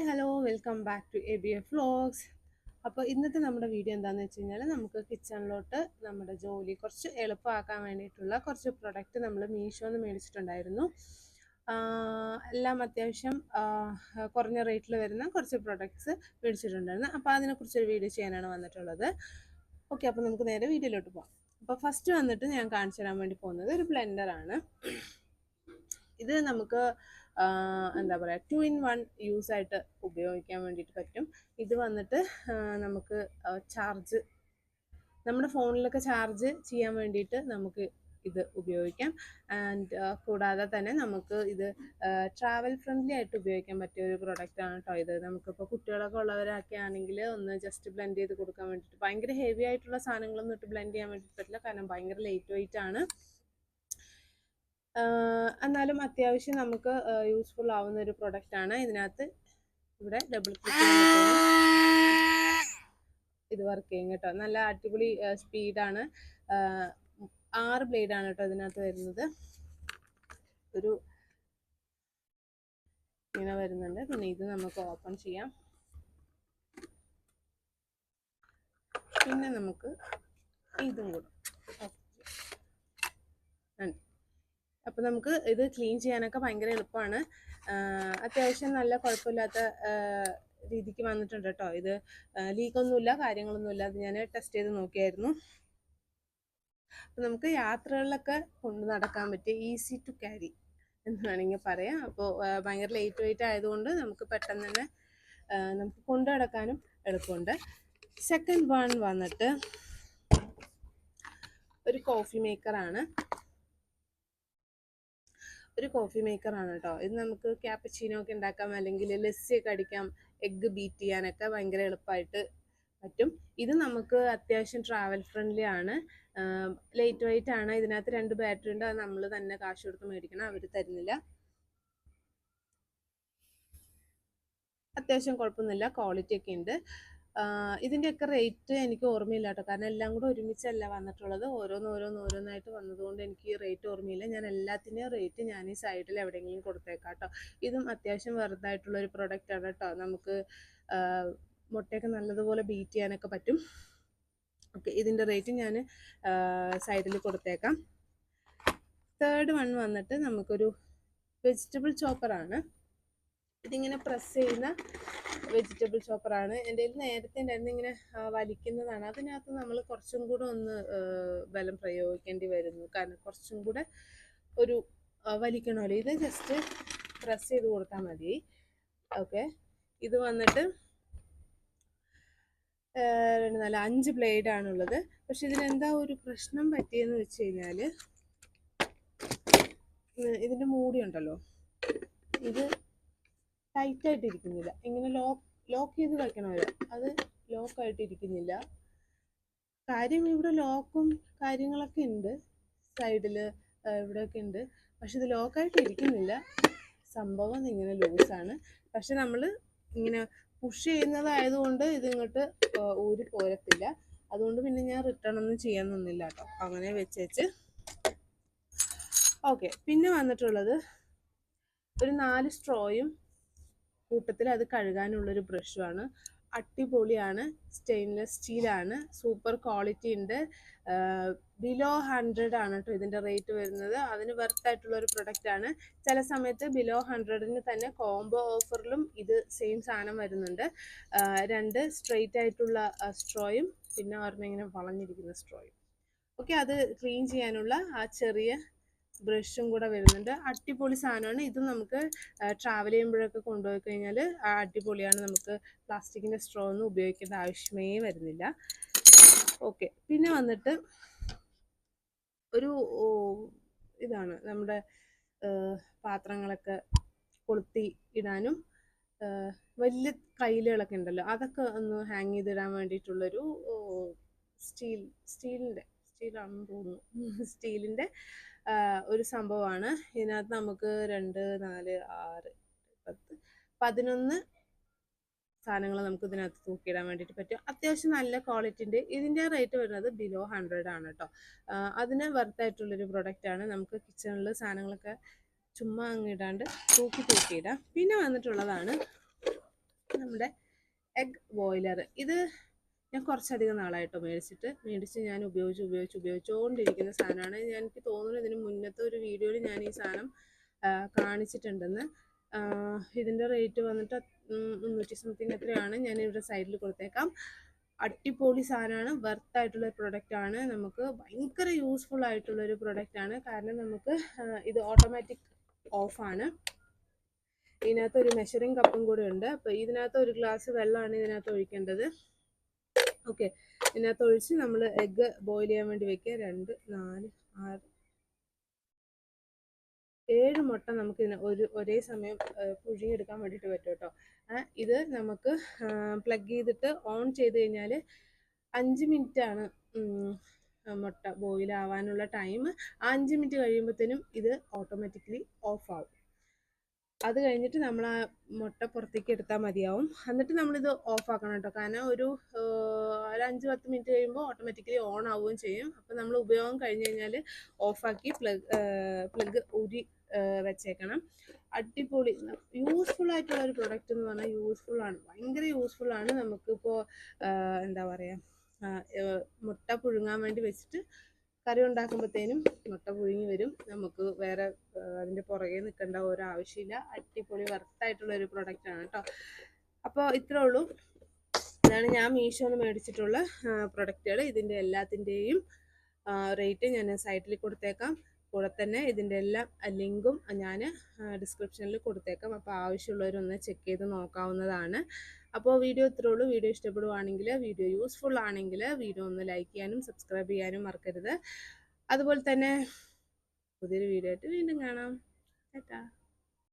Hi hello welcome back to A B F vlogs. അപ്പോൾ ഇന്നത്തെ നമ്മുടെ വീഡിയോ എന്താണെന്ന് വെച്ച് കഴിഞ്ഞാൽ നമുക്ക് കിച്ചണിലോട്ട് നമ്മുടെ ജോലി കുറച്ച് എളുപ്പമാക്കാൻ വേണ്ടിയിട്ടുള്ള കുറച്ച് പ്രൊഡക്റ്റ് നമ്മൾ മീഷോന്ന് മേടിച്ചിട്ടുണ്ടായിരുന്നു. എല്ലാം അത്യാവശ്യം കുറഞ്ഞ റേറ്റിൽ വരുന്ന കുറച്ച് പ്രൊഡക്ട്സ് മേടിച്ചിട്ടുണ്ടായിരുന്നു. അപ്പോൾ അതിനെക്കുറിച്ചൊരു വീഡിയോ ചെയ്യാനാണ് വന്നിട്ടുള്ളത്. ഓക്കെ അപ്പോൾ നമുക്ക് നേരെ വീഡിയോയിലോട്ട് പോകാം അപ്പോൾ ഫസ്റ്റ് വന്നിട്ട് ഞാൻ കാണിച്ചു തരാൻ വേണ്ടി പോകുന്നത് ഒരു ബ്ലെൻഡറാണ് ഇത് നമുക്ക് എന്താ പറയുക ടു ഇൻ വൺ യൂസ് ആയിട്ട് ഉപയോഗിക്കാൻ വേണ്ടിയിട്ട് പറ്റും. ഇത് വന്നിട്ട് നമുക്ക് ചാർജ് നമ്മുടെ ഫോണിലൊക്കെ ചാർജ് ചെയ്യാൻ വേണ്ടിയിട്ട് നമുക്ക് ഇത് ഉപയോഗിക്കാം. ആൻഡ് കൂടാതെ തന്നെ നമുക്ക് ഇത് ട്രാവൽ ഫ്രണ്ട്ലി ആയിട്ട് ഉപയോഗിക്കാൻ പറ്റിയ ഒരു പ്രൊഡക്റ്റ് ആണ് കേട്ടോ ഇത്. നമുക്കിപ്പോൾ കുട്ടികളൊക്കെ ഉള്ളവരൊക്കെ ആണെങ്കിൽ ഒന്ന് ജസ്റ്റ് ബ്ലെൻഡ് ചെയ്ത് കൊടുക്കാൻ വേണ്ടിയിട്ട് ഭയങ്കര ഹെവി ആയിട്ടുള്ള സാധനങ്ങളൊന്നും ഇട്ട് ബ്ലെൻഡ് ചെയ്യാൻ വേണ്ടിയിട്ട് പറ്റില്ല. കാരണം ഭയങ്കര ലൈറ്റ് വെയിറ്റ് ആണ്. എന്നാലും അത്യാവശ്യം നമുക്ക് യൂസ്ഫുൾ ആവുന്ന ഒരു പ്രൊഡക്റ്റ് ആണ്. ഇതിനകത്ത് ഇവിടെ ഡബിൾ ക്ലിക്ക് ഇത് വർക്ക് ചെയ്യും കേട്ടോ. നല്ല അടിപൊളി സ്പീഡാണ് ആറ് ബ്ലേഡ് ആണ് കേട്ടോ ഇതിനകത്ത് വരുന്നത്. ഒരു ഇങ്ങനെ വരുന്നുണ്ട്. പിന്നെ ഇത് നമുക്ക് ഓപ്പൺ ചെയ്യാം. പിന്നെ നമുക്ക് ഇതും കൂടെ. ചെയ്യാം അപ്പോൾ നമുക്ക് ഇത് ക്ലീൻ ചെയ്യാനൊക്കെ ഭയങ്കര എളുപ്പമാണ് അത്യാവശ്യം നല്ല കുഴപ്പമില്ലാത്ത രീതിക്ക് വന്നിട്ടുണ്ട് കേട്ടോ ഇത്. ലീക്കൊന്നുമില്ല കാര്യങ്ങളൊന്നുമില്ല. അത് ഞാൻ ടെസ്റ്റ് ചെയ്ത് നോക്കിയായിരുന്നു. അപ്പം നമുക്ക് യാത്രകളിലൊക്കെ കൊണ്ട് നടക്കാൻ പറ്റിയ ഈസി ടു ക്യാരി എന്ന് വേണമെങ്കിൽ പറയാം. അപ്പോൾ ഭയങ്കര ലേറ്റ് വെയിറ്റ് ആയതുകൊണ്ട് നമുക്ക് പെട്ടെന്ന് തന്നെ നമുക്ക് കൊണ്ടു നടക്കാനും എളുപ്പമുണ്ട്. സെക്കൻഡ് വൺ വന്നിട്ട് ഒരു കോഫി മേക്കറാണ്. ഒരു കോഫി മേക്കർ ആണ് കേട്ടോ ഇത് നമുക്ക് ക്യാപ്പച്ചീനോ ഒക്കെ ഉണ്ടാക്കാം അല്ലെങ്കിൽ ലസ്സി ഒക്കെ അടിക്കാം എഗ്ഗ് ബീറ്റ് ചെയ്യാനൊക്കെ ഭയങ്കര എളുപ്പമായിട്ട് പറ്റും. ഇത് നമുക്ക് അത്യാവശ്യം ട്രാവൽ ഫ്രണ്ട്ലി ആണ്. ലൈറ്റ് വെയിറ്റ് ആണ്. ഇതിനകത്ത് രണ്ട് ബാറ്ററി ഉണ്ട്. അത് നമ്മൾ തന്നെ കാശ് കൊടുത്ത് മേടിക്കണം. അവർ തരുന്നില്ല. അത്യാവശ്യം കുഴപ്പമൊന്നുമില്ല. ക്വാളിറ്റി ഒക്കെ ഉണ്ട്. ഇതിന്റെയൊക്കെ റേറ്റ് എനിക്ക് ഓർമ്മയില്ല കേട്ടോ. കാരണം എല്ലാം കൂടെ ഒരുമിച്ചല്ല വന്നിട്ടുള്ളത്. ഓരോന്ന് ഓരോന്ന് ഓരോന്നായിട്ട് വന്നതുകൊണ്ട് എനിക്ക് റേറ്റ് ഓർമ്മയില്ല. ഞാൻ എല്ലാത്തിന്റെയും റേറ്റ് ഞാൻ ഈ സൈഡിൽ എവിടെയെങ്കിലും കൊടുത്തേക്കാം കേട്ടോ. ഇതും അത്യാവശ്യം വെറുതായിട്ടുള്ള ഒരു പ്രൊഡക്റ്റ് ആണ് കേട്ടോ. നമുക്ക് മുട്ടയൊക്കെ നല്ലതുപോലെ ബീറ്റ് ചെയ്യാനൊക്കെ പറ്റും. ഓക്കെ ഇതിന്റെ റേറ്റ് ഞാൻ സൈഡിൽ കൊടുത്തേക്കാം. തേർഡ് വൺ വന്നിട്ട് നമുക്കൊരു വെജിറ്റബിൾ ചോപ്പറാണ് ഇതിങ്ങനെ പ്രസ് ചെയ്യുന്ന വെജിറ്റബിൾ ചോപ്പറാണ് എന്റെ കയ്യിൽ നേരത്തെ ഉണ്ടായിരുന്നു ഇങ്ങനെ വലിക്കുന്നതാണ്. അതിനകത്ത് നമ്മൾ കുറച്ചും കൂടെ ഒന്ന് ബലം പ്രയോഗിക്കേണ്ടി വരുന്നു. കാരണം കുറച്ചും കൂടെ ഒരു വലിക്കണമല്ലോ. ഇത് ജസ്റ്റ് പ്രസ് ചെയ്ത് കൊടുത്താൽ മതി. ഓക്കെ ഇത് വന്നിട്ട് രണ്ട് നാല് അഞ്ച് ബ്ലേഡ് ആണുള്ളത്. പക്ഷെ ഇതിനെന്താ ഒരു പ്രശ്നം പറ്റിയെന്ന് വെച്ച് കഴിഞ്ഞാൽ ഇതിന്റെ മൂടി ഉണ്ടല്ലോ. ഇത് ടൈറ്റ് ആയിട്ട് ഇരിക്കുന്നില്ല. ഇങ്ങനെ ലോക്ക് ലോക്ക് ചെയ്ത് വെക്കണമല്ലോ അത് ലോക്കായിട്ട് ഇരിക്കുന്നില്ല. കാര്യം ഇവിടെ ലോക്കും കാര്യങ്ങളൊക്കെ ഉണ്ട് സൈഡിൽ ഇവിടെയൊക്കെ ഉണ്ട് പക്ഷെ ഇത് ലോക്കായിട്ട് ഇരിക്കുന്നില്ല. സംഭവം ഇങ്ങനെ ലൂസാണ് പക്ഷെ നമ്മൾ ഇങ്ങനെ പുഷ് ചെയ്യുന്നതായതുകൊണ്ട് ഇത് ഇങ്ങോട്ട് ഊരി പോരത്തില്ല. അതുകൊണ്ട് പിന്നെ ഞാൻ റിട്ടേൺ ഒന്നും ചെയ്യാൻ നിന്നില്ല കേട്ടോ. അങ്ങനെ വെച്ചേച്ച് ഓക്കെ പിന്നെ വന്നിട്ടുള്ളത് ഒരു നാല് സ്ട്രോയും കൂട്ടത്തിൽ അത് കഴുകാനുള്ളൊരു ബ്രഷുമാണ് അടിപൊളിയാണ്. സ്റ്റെയിൻലെസ് സ്റ്റീലാണ്. സൂപ്പർ ക്വാളിറ്റി ഉണ്ട്. ബിലോ ഹൺഡ്രഡ് ആണ് കേട്ടോ ഇതിന്റെ റേറ്റ് വരുന്നത്. അതിന് വെർത്ത് ആയിട്ടുള്ള ഒരു പ്രൊഡക്റ്റ് ആണ്. ചില സമയത്ത് ബിലോ ഹൺഡ്രഡിന് തന്നെ കോംബോ ഓഫറിലും ഇത് സെയിം സാധനം വരുന്നുണ്ട്. രണ്ട് സ്ട്രെയിറ്റ് ആയിട്ടുള്ള സ്ട്രോയും പിന്നെ പറഞ്ഞിങ്ങനെ വളഞ്ഞിരിക്കുന്ന സ്ട്രോയും. ഓക്കെ അത് ക്ലീൻ ചെയ്യാനുള്ള ആ ചെറിയ ബ്രഷും കൂടെ വരുന്നുണ്ട്. അടിപൊളി സാധനമാണ്. ഇത് നമുക്ക് ട്രാവൽ ചെയ്യുമ്പോഴൊക്കെ കൊണ്ടുപോയി കഴിഞ്ഞാൽ അടിപൊളിയാണ്. നമുക്ക് പ്ലാസ്റ്റിക്കിന്റെ സ്ട്രോ ഒന്നും ഉപയോഗിക്കേണ്ട ആവശ്യമേ വരുന്നില്ല. ഓക്കെ പിന്നെ വന്നിട്ട് ഒരു ഇതാണ് നമ്മുടെ പാത്രങ്ങളൊക്കെ കൊളുത്തി ഇടാനും വലിയ കയ്യിലുകളൊക്കെ ഉണ്ടല്ലോ. അതൊക്കെ ഒന്ന് ഹാങ് ചെയ്തിടാൻ വേണ്ടിയിട്ടുള്ളൊരു സ്റ്റീൽ സ്റ്റീലിന്റെ സ്റ്റീലാണെന്ന് തോന്നുന്നു. സ്റ്റീലിന്റെ ഒരു സംഭവമാണ്. ഇതിനകത്ത് നമുക്ക് രണ്ട് നാല് ആറ് പത്ത് പതിനൊന്ന് സാധനങ്ങൾ നമുക്ക് ഇതിനകത്ത് തൂക്കിയിടാൻ വേണ്ടിയിട്ട് പറ്റും. അത്യാവശ്യം നല്ല ക്വാളിറ്റി ഉണ്ട്. ഇതിന്റെ റേറ്റ് വരുന്നത് ബിലോ ഹൺഡ്രഡ് ആണ് കേട്ടോ. അതിന് വെർത്തായിട്ടുള്ളൊരു പ്രൊഡക്റ്റാണ് നമുക്ക് കിച്ചണിൽ സാധനങ്ങളൊക്കെ ചുമ്മാ അങ്ങ് ഇടാണ്ട് തൂക്കി തൂക്കിയിടാം. പിന്നെ വന്നിട്ടുള്ളതാണ് നമ്മുടെ എഗ് ബോയിലർ ഇത് ഞാൻ കുറച്ചധികം നാളായിട്ടോ മേടിച്ചിട്ട് മേടിച്ച് ഞാൻ ഉപയോഗിച്ച് ഉപയോഗിച്ച് ഉപയോഗിച്ചുകൊണ്ടിരിക്കുന്ന സാധനമാണ്. ഞാൻ എനിക്ക് തോന്നുന്നു ഇതിന് മുന്നത്തെ ഒരു വീഡിയോയിൽ ഞാൻ ഈ സാധനം കാണിച്ചിട്ടുണ്ടെന്ന്. ഇതിന്റെ റേറ്റ് വന്നിട്ട് മുന്നൂറ്റി സംതിങ് എത്രയാണ്? ഞാൻ ഇവിടെ സൈഡിൽ കൊടുത്തേക്കാം. അടിപൊളി സാധനമാണ്. വർത്ത് ആയിട്ടുള്ള പ്രൊഡക്റ്റ് ആണ്. നമുക്ക് ഭയങ്കര യൂസ്ഫുൾ ആയിട്ടുള്ള ഒരു പ്രൊഡക്റ്റ് ആണ്. കാരണം നമുക്ക് ഇത് ഓട്ടോമാറ്റിക് ഓഫാണ് ഇതിനകത്ത് ഒരു മെഷറിംഗ് കപ്പും കൂടെ ഉണ്ട്. അപ്പോൾ ഇതിനകത്ത് ഒരു ഗ്ലാസ് വെള്ളമാണ് ഇതിനകത്ത് ഒഴിക്കേണ്ടത്. ഓക്കെ ഇതിനകത്ത് ഒഴിച്ച് നമ്മൾ എഗ്ഗ് ബോയിൽ ചെയ്യാൻ വേണ്ടി വെക്കുക. രണ്ട് നാല് ആറ്. ഏഴ് മുട്ട നമുക്ക് ഇതിന് ഒരു ഒരേ സമയം പുഴുങ്ങിയെടുക്കാൻ വേണ്ടിയിട്ട് പറ്റും കേട്ടോ. ഇത് നമുക്ക് പ്ലഗ് ചെയ്തിട്ട് ഓൺ ചെയ്ത് കഴിഞ്ഞാൽ അഞ്ച് മിനിറ്റ് ആണ് മുട്ട ബോയിലാവാനുള്ള ടൈം ആ അഞ്ച് മിനിറ്റ് കഴിയുമ്പോഴത്തേനും ഇത് ഓട്ടോമാറ്റിക്കലി ഓഫ് ആവും. അത് കഴിഞ്ഞിട്ട് നമ്മൾ ആ മുട്ട പുറത്തേക്ക് എടുത്താൽ മതിയാവും. എന്നിട്ട് നമ്മളിത് ഓഫ് ആക്കണം കേട്ടോ. കാരണം ഒരു ഒരു അഞ്ച് പത്ത് മിനിറ്റ് കഴിയുമ്പോൾ ഓട്ടോമാറ്റിക്കലി ഓൺ ആവുകയും ചെയ്യും. അപ്പോൾ നമ്മൾ ഉപയോഗം കഴിഞ്ഞ് കഴിഞ്ഞാൽ ഓഫാക്കി പ്ലഗ് പ്ലഗ് ഊരി വെച്ചേക്കണം. അടിപൊളി. യൂസ്ഫുൾ ആയിട്ടുള്ള ഒരു പ്രൊഡക്റ്റ് എന്ന് പറഞ്ഞാൽ യൂസ്ഫുൾ ആണ്. ഭയങ്കര യൂസ്ഫുൾ ആണ്. നമുക്കിപ്പോൾ എന്താ പറയുക മുട്ട പുഴുങ്ങാൻ വേണ്ടി വെച്ചിട്ട് കറി ഉണ്ടാക്കുമ്പോഴത്തേനും മുട്ട പുഴുങ്ങി വരും. നമുക്ക് വേറെ അതിന്റെ പുറകെ നിൽക്കേണ്ട ഒരു ആവശ്യമില്ല അടിപൊളി വർത്തായിട്ടുള്ള ഒരു പ്രൊഡക്റ്റ് ആണ് കേട്ടോ അപ്പോൾ ഇത്രേ ഉള്ളൂ. ഇതാണ് ഞാൻ മീഷോന്ന് മേടിച്ചിട്ടുള്ള പ്രൊഡക്റ്റുകൾ ഇതിന്റെ എല്ലാത്തിന്റെയും റേറ്റ് ഞാൻ സൈറ്റിൽ കൊടുത്തേക്കാം. കൂടെ തന്നെ ഇതിന്റെ എല്ലാ ലിങ്കും ഞാൻ ഡിസ്ക്രിപ്ഷനിൽ കൊടുത്തേക്കാം. അപ്പോൾ ആവശ്യമുള്ളവരൊന്ന് ചെക്ക് ചെയ്ത് നോക്കാവുന്നതാണ്. അപ്പോൾ വീഡിയോ ഇത്രേ ഉള്ളൂ. വീഡിയോ ഇഷ്ടപ്പെടുവാണെങ്കിൽ വീഡിയോ യൂസ്ഫുൾ ആണെങ്കിൽ വീഡിയോ ഒന്ന് ലൈക്ക് ചെയ്യാനും സബ്സ്ക്രൈബ് ചെയ്യാനും മറക്കരുത്. അതുപോലെ തന്നെ പുതിയൊരു വീഡിയോ ആയിട്ട് വീണ്ടും കാണാം. ടാറ്റാ.